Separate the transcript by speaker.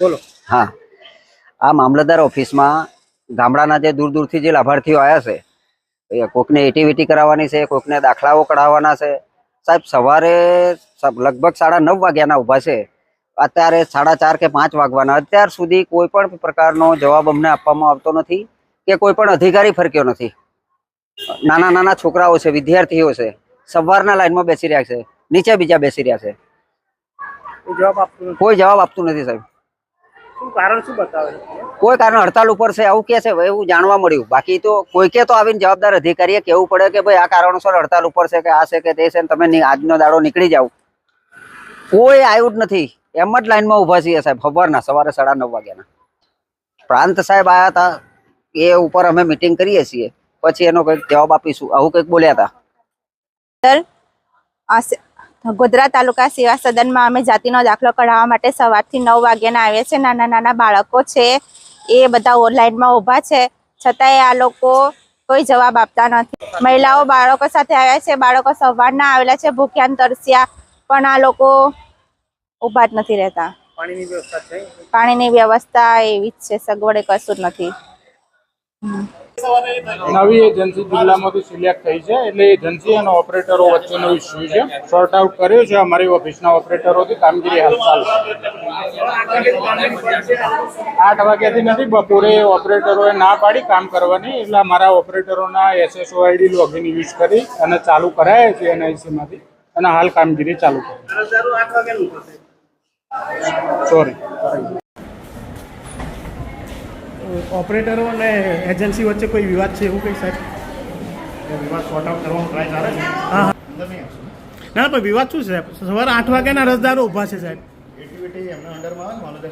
Speaker 1: બોલો.
Speaker 2: હા. આ મામલતદાર ઓફિસમાં ગામડાના જે દૂર દૂરથી જે લાભાર્થીઓ આવ્યા છે કોકને એટીવીટી કરાવવાની છે કોકને દાખલાઓ કઢાવવાના છે. સાહેબ સવારે લગભગ સાડા નવ વાગ્યાના ઊભા છે. અત્યારે સાડા ચાર કે પાંચ વાગવાના. અત્યાર સુધી કોઈ પણ પ્રકારનો જવાબ અમને આપવામાં આવતો નથી કે કોઈ પણ અધિકારી ફરક્યો નથી. નાના નાના છોકરાઓ છે વિદ્યાર્થીઓ છે સવારના લાઈનમાં બેસી રહ્યા છે નીચે બીજા બેસી રહ્યા છે.
Speaker 1: કોઈ જવાબ આપતું નથી
Speaker 2: સાહેબ.
Speaker 1: કારણ શું બતાવે
Speaker 2: કોઈ કારણ હડતાલ ઉપર છે આવું કે છે એવું જાણવા મળ્યું. બાકી તો કોઈકે તો આવીને જવાબદાર અધિકારીએ કહેવું પડે કે ભાઈ આ કારણોસર હડતાલ ઉપર છે કે આ છે કે તે છે તમે આજનો દાડો નીકળી જાવ કોઈ આવ્યું જ નથી. એમ જ લાઈનમાં ઊભા છીએ સાહેબ ખબરના સવારે સાડા નવ વાગ્યાના. પ્રાંત સાહેબ આવ્યા હતા એ ઉપર અમે મિટિંગ કરીએ છીએ. પછી એનો કંઈક જવાબ આપીશું. આવું કંઈક બોલ્યા હતા.
Speaker 3: ગોધરા તાલુકા સેવા સદનમાં અમે જાતિનો દાખલો કઢાવવા માટે સવારથી નવ વાગ્યાના આવ્યા છે નાના નાના બાળકો છે. એ બધા ઓનલાઈનમાં ઊભા છે. છતાંય આ લોકો કોઈ જવાબ આપતા નથી. મહિલાઓ બાળકો સાથે આવ્યા છે. બાળકો સવારના આવેલા છે. ભૂખ્યાન તરસ્યા પણ આ લોકો ઊભા જ નથી રહેતા.
Speaker 1: પાણીની વ્યવસ્થા
Speaker 3: પાણીની વ્યવસ્થા એવી જ છે. સગવડે કશું જ નથી.
Speaker 4: નવી એજન્સી જિલ્લામાંથી સિલેક્ટ થઈ છે. એટલે એજન્સી અને ઓપરેટરો વચ્ચેનો ઇસ્યુ છે. સોર્ટ આઉટ કર્યો છે અમારી ઓફિસના ઓપરેટરોથી. કામગીરી હાલ ચાલુ આઠ વાગ્યાથી નથી બપોરે ઓપરેટરોએ ના પાડી કામ કરવાની. એટલે અમારા ઓપરેટરોના એસએસઓ આઈડી લોગિન યુઝ કરી અને ચાલુ કરાયા છે એનઆઈસીમાંથી અને હાલ કામગીરી ચાલુ કરી. સોરી
Speaker 5: ઓપરેટરો અને એજન્સી વચ્ચે કોઈ વિવાદ છે એવું કંઈ સાહેબ?
Speaker 6: વિવાદ સોર્ટ આઉટ કરવાનો ટ્રાય ચાલે છે?
Speaker 5: હા હા. ના? પણ વિવાદ શું છે સવારે આઠ વાગ્યાના રસદારો ઊભા છે સાહેબ.
Speaker 6: એક્ટિવિટી એમના અંડરમાં આવે ને મામલતદાર